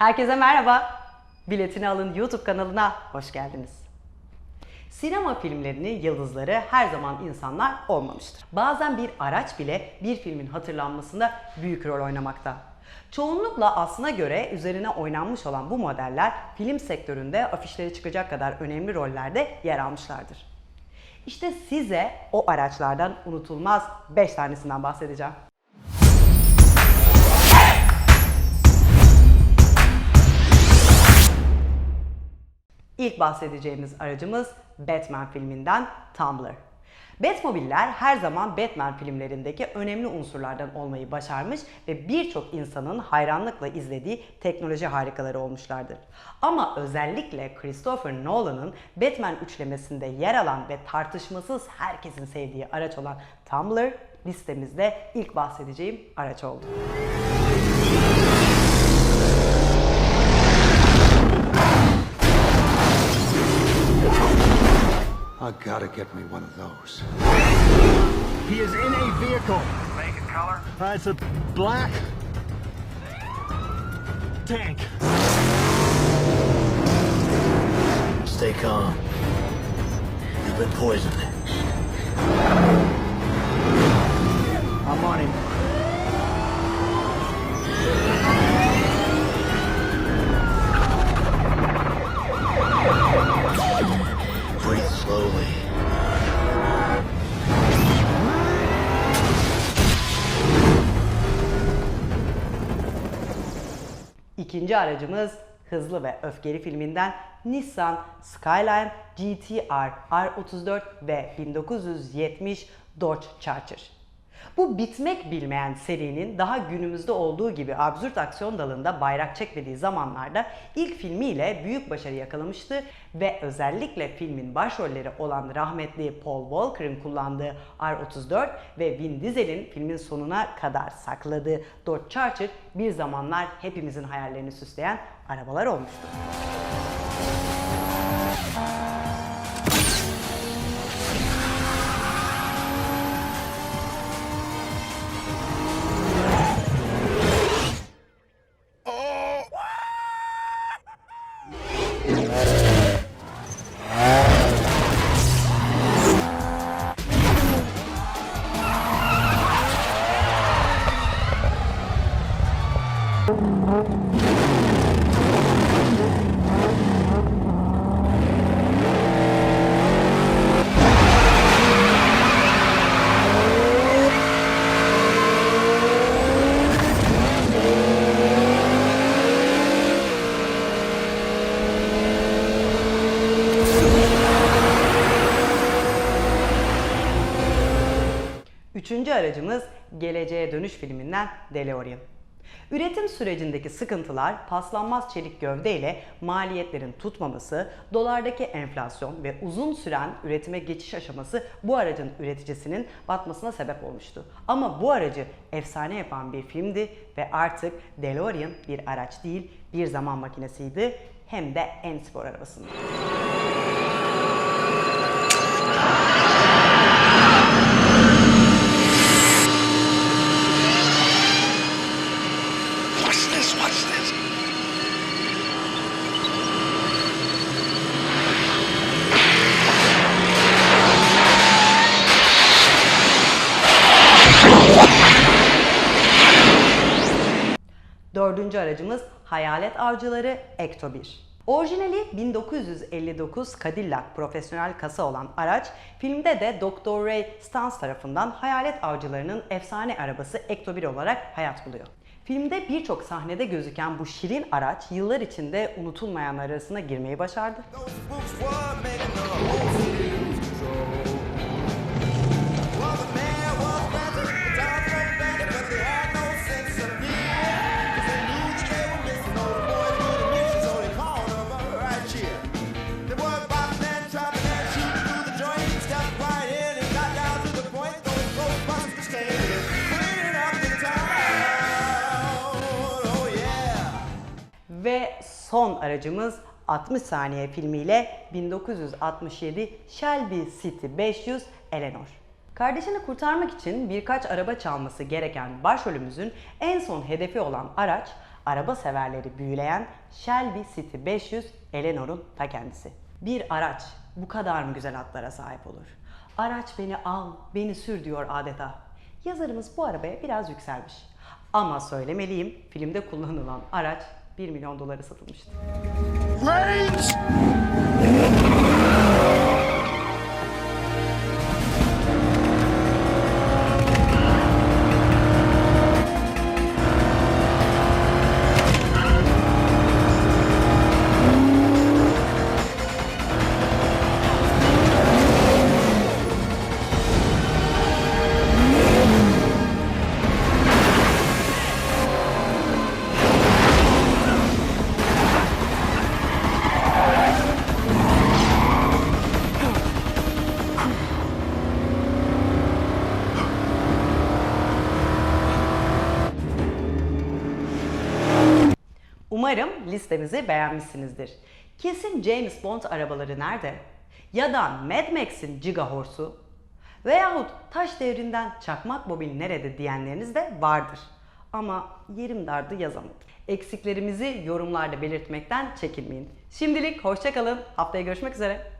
Herkese merhaba. Biletini alın YouTube kanalına hoş geldiniz. Sinema filmlerinin yıldızları her zaman insanlar olmamıştır. Bazen bir araç bile bir filmin hatırlanmasında büyük rol oynamakta. Çoğunlukla aslına göre üzerine oynanmış olan bu modeller film sektöründe afişlere çıkacak kadar önemli rollerde yer almışlardır. İşte size o araçlardan unutulmaz 5 tanesinden bahsedeceğim. İlk bahsedeceğimiz aracımız Batman filminden Tumbler. Batmobiller her zaman Batman filmlerindeki önemli unsurlardan olmayı başarmış ve birçok insanın hayranlıkla izlediği teknoloji harikaları olmuşlardır. Ama özellikle Christopher Nolan'ın Batman üçlemesinde yer alan ve tartışmasız herkesin sevdiği araç olan Tumbler listemizde ilk bahsedeceğim araç oldu. I gotta get me one of those. He is in a vehicle. Make and color? Uh, it's a black tank. Stay calm. You've been poisoned. I'm on him. İkinci aracımız Hızlı ve Öfkeli filminden Nissan Skyline GT-R R34 ve 1970 Dodge Charger. Bu bitmek bilmeyen serinin daha günümüzde olduğu gibi absürt aksiyon dalında bayrak çekmediği zamanlarda ilk filmiyle büyük başarı yakalamıştı ve özellikle filmin başrolleri olan rahmetli Paul Walker'ın kullandığı R34 ve Vin Diesel'in filmin sonuna kadar sakladığı Dodge Charger bir zamanlar hepimizin hayallerini süsleyen arabalar olmuştu. Üçüncü aracımız Geleceğe Dönüş filminden DeLorean. Üretim sürecindeki sıkıntılar, paslanmaz çelik gövde ile maliyetlerin tutmaması, dolardaki enflasyon ve uzun süren üretime geçiş aşaması bu aracın üreticisinin batmasına sebep olmuştu. Ama bu aracı efsane yapan bir filmdi ve artık DeLorean bir araç değil, bir zaman makinesiydi hem de en spor arabasında. Dördüncü aracımız Hayalet Avcıları Ecto 1. Orijinali 1959 Cadillac profesyonel kasa olan araç, filmde de Dr. Ray Stantz tarafından hayalet avcılarının efsane arabası Ecto 1 olarak hayat buluyor. Filmde birçok sahnede gözüken bu şirin araç yıllar içinde unutulmayanlar arasına girmeyi başardı. Son aracımız 60 saniye filmiyle 1967 Shelby City 500 Eleanor. Kardeşini kurtarmak için birkaç araba çalması gereken başrolümüzün en son hedefi olan araç araba severleri büyüleyen Shelby City 500 Eleanor'un ta kendisi. Bir araç bu kadar mı güzel hatlara sahip olur? Araç beni al, beni sür diyor adeta. Yazarımız bu arabaya biraz yükselmiş. Ama söylemeliyim, filmde kullanılan araç 1 milyon dolara satılmıştı. Umarım listemizi beğenmişsinizdir. Kesin James Bond arabaları nerede? Ya da Mad Max'in Giga Horse'u? Veyahut taş devrinden çakmak mobil nerede diyenleriniz de vardır. Ama yerim dardı yazamadım. Eksiklerimizi yorumlarda belirtmekten çekinmeyin. Şimdilik hoşçakalın. Haftaya görüşmek üzere.